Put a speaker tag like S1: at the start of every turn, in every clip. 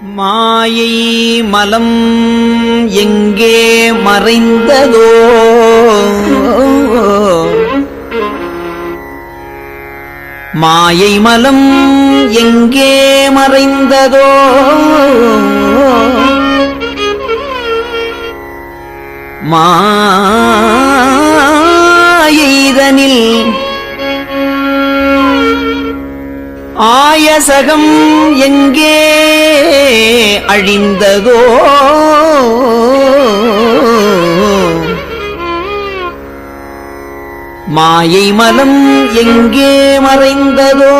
S1: மாயை மலம் எங்கே மறைந்ததோ? மாயை மலம் எங்கே மறைந்ததோ? மாயைதனில் ஆயசகம் எங்கே அழிந்ததோ? மாயை மலம் எங்கே மறைந்ததோ?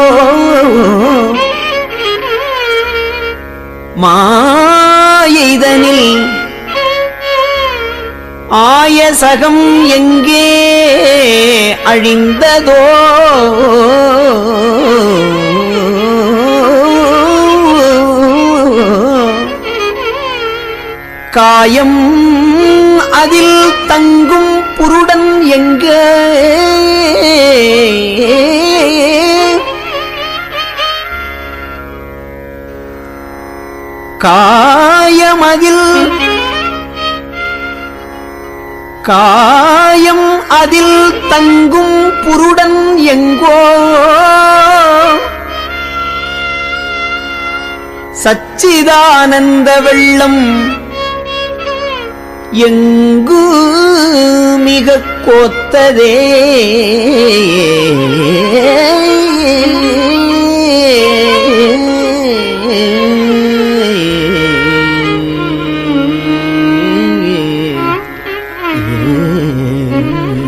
S1: மாயைதனில் ஆயசகம் எங்கே அழிந்ததோ? காயம் அதில் தங்கும் புருடன் எங்க? காயமதில் காயம் அதில் தங்கும் புருடன் எங்கோ? சச்சிதானந்த வெள்ளம் எங்கு மிக கோத்ததே Mm-hmm.